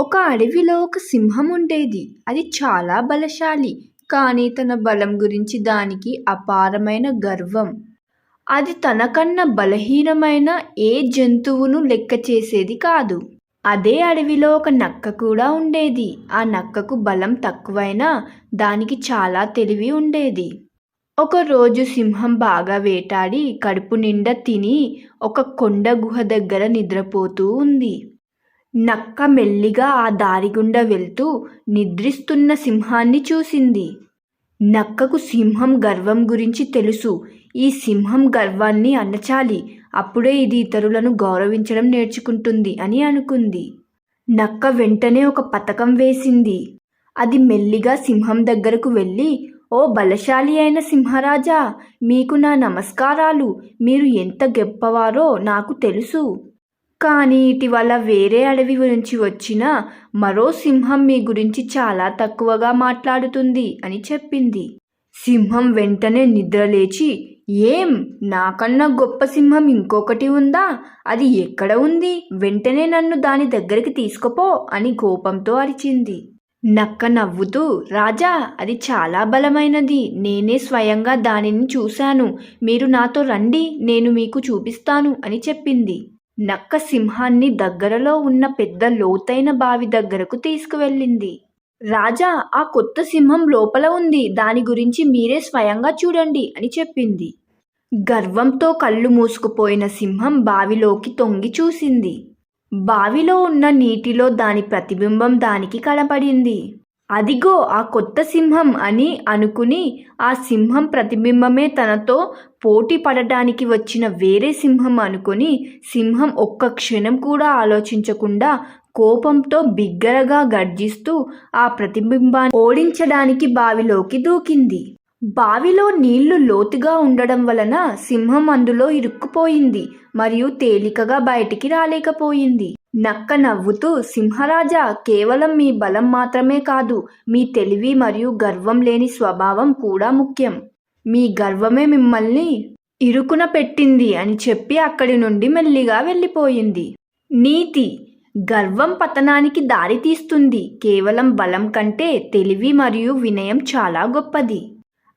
ఒక అడవిలో ఒక సింహం ఉండేది. అది చాలా బలశాలి కానీ తన బలం గురించి దానికి అపారమైన గర్వం. అది తనకన్నా బలహీనమైన ఏ జంతువును లెక్క చేసేది కాదు. అదే అడవిలో ఒక నక్క కూడా ఉండేది. ఆ నక్కకు బలం తక్కువైనా దానికి చాలా తెలివి ఉండేది. ఒకరోజు సింహం బాగా వేటాడి కడుపు నిండా తిని ఒక కొండ గుహ దగ్గర నిద్రపోతూ ఉంది. నక్క మెల్లిగా ఆ దారి గుండా వెళ్తూ నిద్రిస్తున్న సింహాన్ని చూసింది. నక్కకు సింహం గర్వం గురించి తెలుసు. ఈ సింహం గర్వాన్ని అణచాలి. అప్పుడే ఇది ఇతరులను గౌరవించడం నేర్చుకుంటుంది అని అనుకుంది. నక్క వెంటనే ఒక పథకం వేసింది. అది మెల్లిగా సింహం దగ్గరకు వెళ్ళి ఓ బలశాలి అయిన సింహరాజా మీకు నా నమస్కారాలు. మీరు ఎంత గొప్పవారో నాకు తెలుసు. కానీ ఇటీవల వేరే అడవి గురించి వచ్చిన మరో సింహం మీ గురించి చాలా తక్కువగా మాట్లాడుతుంది అని చెప్పింది. సింహం వెంటనే నిద్రలేచి ఏం? నాకన్నా గొప్ప సింహం ఇంకొకటి ఉందా? అది ఎక్కడ ఉంది? వెంటనే నన్ను దాని దగ్గరికి తీసుకుపో అని కోపంతో అరిచింది. నక్క నవ్వుతూ రాజా అది చాలా బలమైనది. నేనే స్వయంగా దానిని చూశాను. మీరు నాతో రండి నేను మీకు చూపిస్తాను అని చెప్పింది. నక్క సింహాన్ని దగ్గరలో ఉన్న పెద్ద లోతైన బావి దగ్గరకు తీసుకువెళ్ళింది. రాజా ఆ కొత్త సింహం లోపల ఉంది. దాని గురించి మీరే స్వయంగా చూడండి అని చెప్పింది. గర్వంతో కళ్ళు మూసుకుపోయిన సింహం బావిలోకి తొంగి చూసింది. బావిలో ఉన్న నీటిలో దాని ప్రతిబింబం దానికి కనపడింది. అదిగో ఆ కొత్త సింహం అని అనుకుని ఆ సింహం ప్రతిబింబమే తనతో పోటీ పడటానికి వచ్చిన వేరే సింహం అనుకుని సింహం ఒక్క క్షణం కూడా ఆలోచించకుండా కోపంతో బిగ్గరగా గర్జిస్తూ ఆ ప్రతిబింబాన్ని ఓడించడానికి బావిలోకి దూకింది. బావిలో నీళ్ళు లోతుగా ఉండడం వలన సింహం అందులో ఇరుక్కుపోయింది మరియు తేలికగా బయటికి రాలేకపోయింది. నక్క నవ్వుతూ సింహరాజా కేవలం మీ బలం మాత్రమే కాదు మీ తెలివి మరియు గర్వం లేని స్వభావం కూడా ముఖ్యం. మీ గర్వమే మిమ్మల్ని ఇరుకున పెట్టింది అని చెప్పి అక్కడి నుండి మెల్లిగా వెళ్ళిపోయింది. నీతి గర్వం పతనానికి దారి తీస్తుంది కేవలం బలం కంటే తెలివి మరియు వినయం చాలా గొప్పది.